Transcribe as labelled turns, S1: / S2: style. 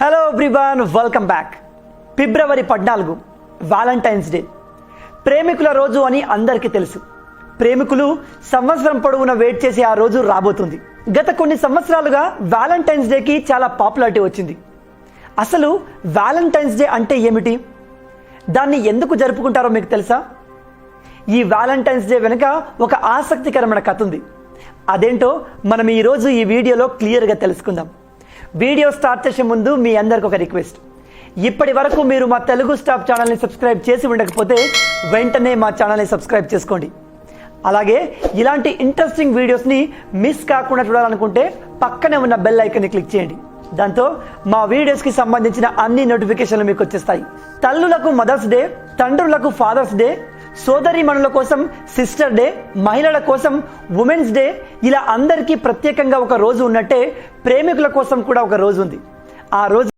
S1: Hello everyone welcome back February పద్నాలుగు Valentine's day ప్రేమికుల రోజు అని అందరికీ తెలుసు. ప్రేమికులు సంవత్సరం పొడవునా వెయిట్ చేసి ఆ రోజు రాబోతుంది. గత కొన్ని సంవత్సరాలుగా వ్యాలంటైన్స్ డేకి చాలా పాపులారిటీ వచ్చింది. అసలు వ్యాలంటైన్స్ డే అంటే ఏమిటి? దాన్ని ఎందుకు జరుపుకుంటారో మీకు తెలుసా? ఈ వ్యాలంటైన్స్ డే వెనుక ఒక ఆసక్తికరమైన కథ ఉంది. అదేంటో మనం ఈరోజు ఈ వీడియోలో క్లియర్గా తెలుసుకుందాం. వీడియో స్టార్ట్ చేసే ముందు మీ అందరికి ఒక రిక్వెస్ట్. ఇప్పటి వరకు మీరు మా తెలుగు స్టాప్ ఛానల్ని సబ్స్క్రైబ్ చేసి ఉండకపోతే వెంటనే మా ఛానల్ని సబ్స్క్రైబ్ చేసుకోండి. అలాగే ఇలాంటి ఇంట్రెస్టింగ్ వీడియోస్ని మిస్ కాకుండా చూడాలనుకుంటే పక్కనే ఉన్న బెల్ ఐకన్ని క్లిక్ చేయండి. దాంతో మా వీడియోస్కి సంబంధించిన అన్ని నోటిఫికేషన్లు మీకు వచ్చేస్తాయి. తల్లులకు మదర్స్ డే తండ్రులకు ఫాదర్స్ డే సోదరిమణుల కోసం సిస్టర్ డే మహిళల కోసం ఉమెన్స్ డే ఇలా అందరికీ ప్రత్యేకంగా ఒక రోజు ఉన్నట్టే ప్రేమికుల కోసం కూడా ఒక రోజు ఉంది. ఆ రోజు